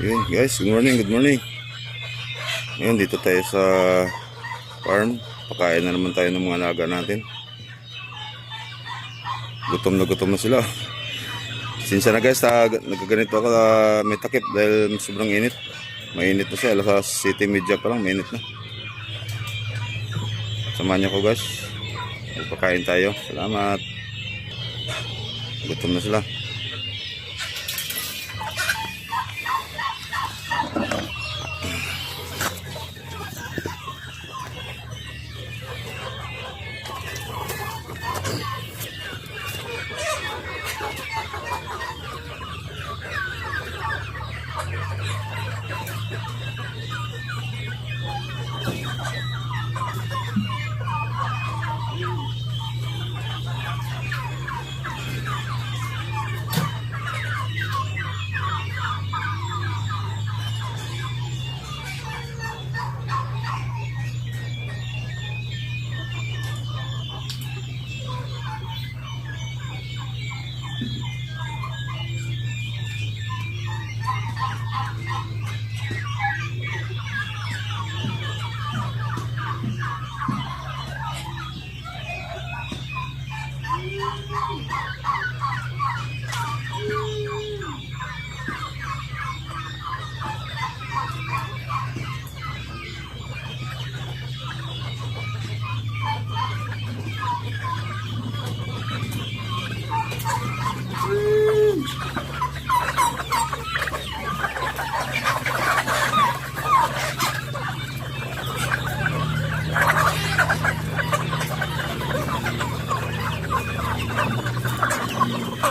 Yun guys, good morning, good morning. Ngayon dito tayo sa farm. Pakain na naman tayo ng mga alaga natin. Gutom na gutom na sila. Sinsya na guys, ta, nagkaganito ako ah, may takip dahil sobrang init. Mainit na siya, alas 7 media pa lang, mainit na. Samahan niyo ko guys. Magpakain tayo. Salamat. Gutom na sila.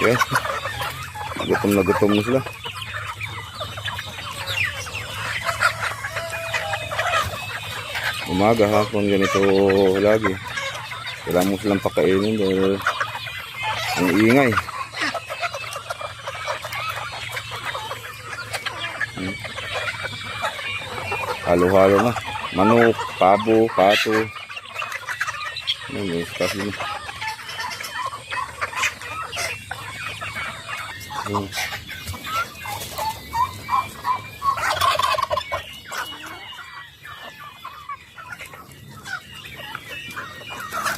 Okay. Gutom na gutom na sila. Umaga, hapon, ganito lagi. Kailangan mo silang pakainin dahil ang ingay. Halo-halo na. Manok, pabo, pato. Ano, may na. Hmm.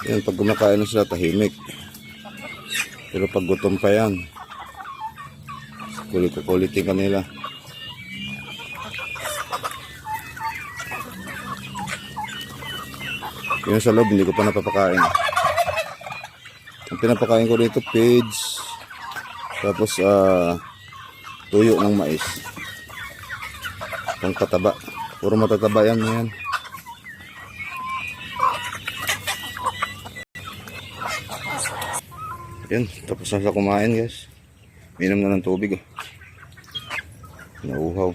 Yan, pag kumakain na sila, tahimik. Pero pag gutom pa yan, kulit-kulitin ka Yung sa loob, hindi ko pa napapakain. Ang pinapakain ko dito, page, tapos, ah, tuyo ng mais. Pang pataba. Puro matataba yan, yan. Yan, tapos na sila kumain guys. Minom na ng tubig. Oh. Nauhaw.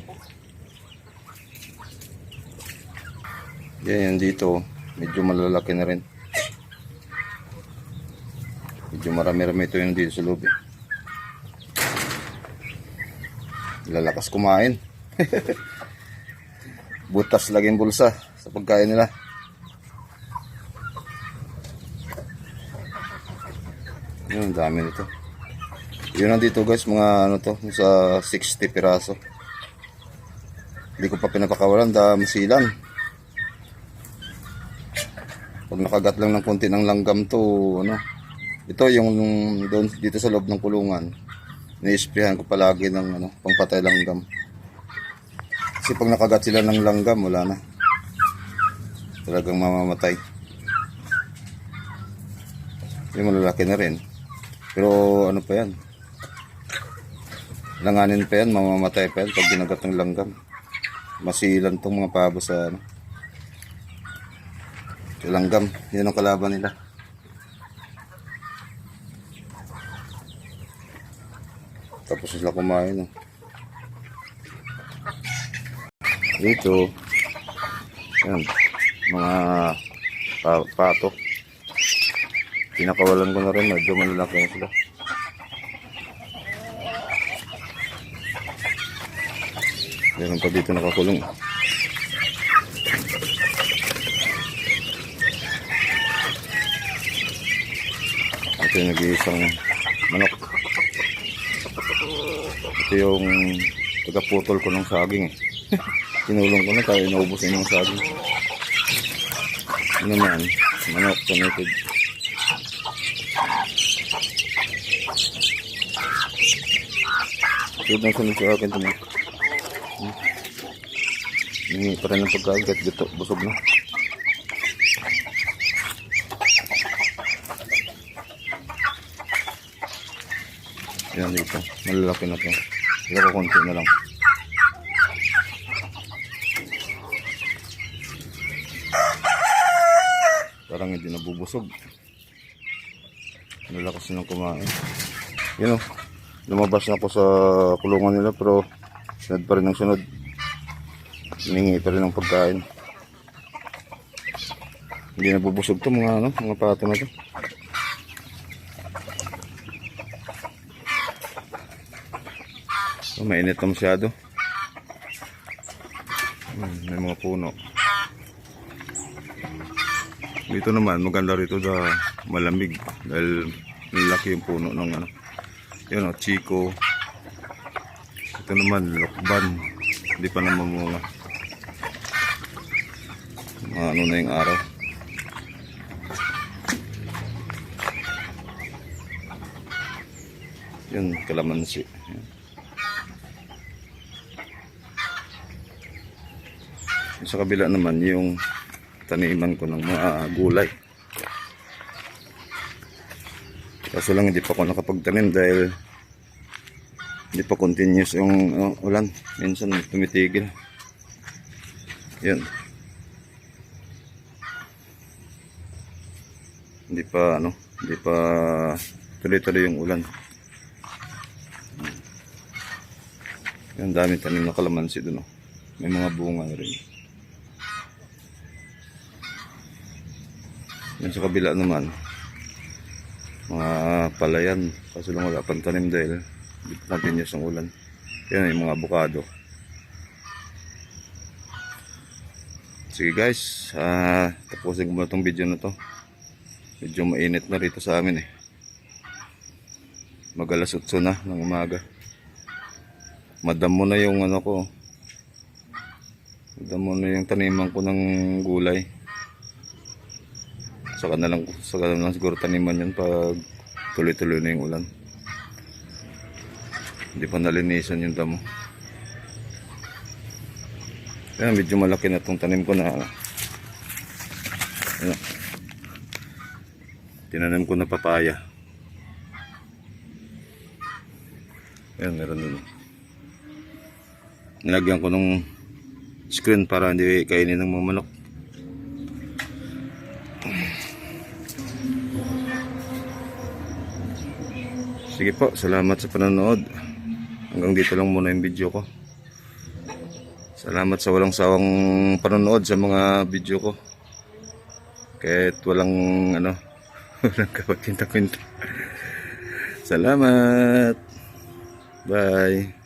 Yan, yan dito. Medyo malalaki na rin. Medyo marami-rami ito yung dito sa loob. eh. Lalakas kumain. Butas laging bulsa sa pagkain nila. Yun, dami nito. Yun nandito guys, mga ano to, sa 60 piraso. Hindi ko pa pinapakawalan, dami silang. Pag nakagat lang ng konti ng langgam to, ano, ito yung doon dito sa loob ng kulungan. Ni-sprayhan ko palagi ng ano, pangpatay langgam. Kasi pag nakagat sila ng langgam, wala na. Talagang mamamatay. Yung malalaki na rin. Pero ano pa yan? Langanin pa yan, mamamatay pa yan pag ginagat ng langgam. Masilan tong mga pabo sa ano. Langgam, yun ang kalaban nila. Tapos sila kumain. Oh. Dito, yan, mga pa pato. Pinakawalan ko na rin, medyo malalaki na sila. Meron pa dito nakakulong. Ito yung nag-iisang manok. Ito yung tagaputol ko ng saging eh. Tinulong ko na kaya inaubos na yung saging. Ano naman, manok, connected. Ito na sunod sa akin ito. Hindi pa rin ang pagkagat. Busog na. Yan dito. Malalaki na to. Ito ko konti na lang. Parang hindi nabubusog. Nalakas na kumain. Yun o. Lumabas na ako sa kulungan nila pero sunod pa rin ang sunod. Hiningi pa rin ang pagkain. Hindi nabubusog to mga ano, mga pato na to. Oh, mainit na masyado. Hmm, may mga puno. Dito naman, maganda rito da malamig dahil malaki yung puno ng ano. Yun o, Chico. Ito naman, Lokban. Hindi pa naman mga ano na yung araw. Yun, kalamansi. Yan. Sa kabila naman yung taniman ko ng mga gulay. Kaso lang hindi pa ako nakapagtanim dahil hindi pa continuous yung uh, ulan. Minsan tumitigil. Yan. Hindi pa ano, hindi pa tuloy-tuloy yung ulan. Yan, dami tanim na kalamansi doon. Oh. May mga bunga rin. Yan sa kabila naman, mga palayan. Kaso lang wala pang tanim dahil continuous ang ulan. Yan yung mga avocado. Sige guys, ah, tapusin ko muna itong video na to. Medyo mainit na rito sa amin eh. Magalas utso na ng umaga. Madamo na yung ano ko. Madamo na yung taniman ko ng gulay. Saka na lang, saka na lang siguro taniman yan pag tuloy-tuloy na yung ulan. Hindi pa nalinisan yung damo. Kaya medyo malaki na tong tanim ko na ano, tinanim ko na papaya. Ayan, meron dun. Nilagyan ko ng screen para hindi kainin ng mga manok. Sige po, salamat sa panonood. Hanggang dito lang muna yung video ko. Salamat sa walang sawang panonood sa mga video ko. Kahit walang ano, walang kapakinta-kwinta. Salamat. Bye.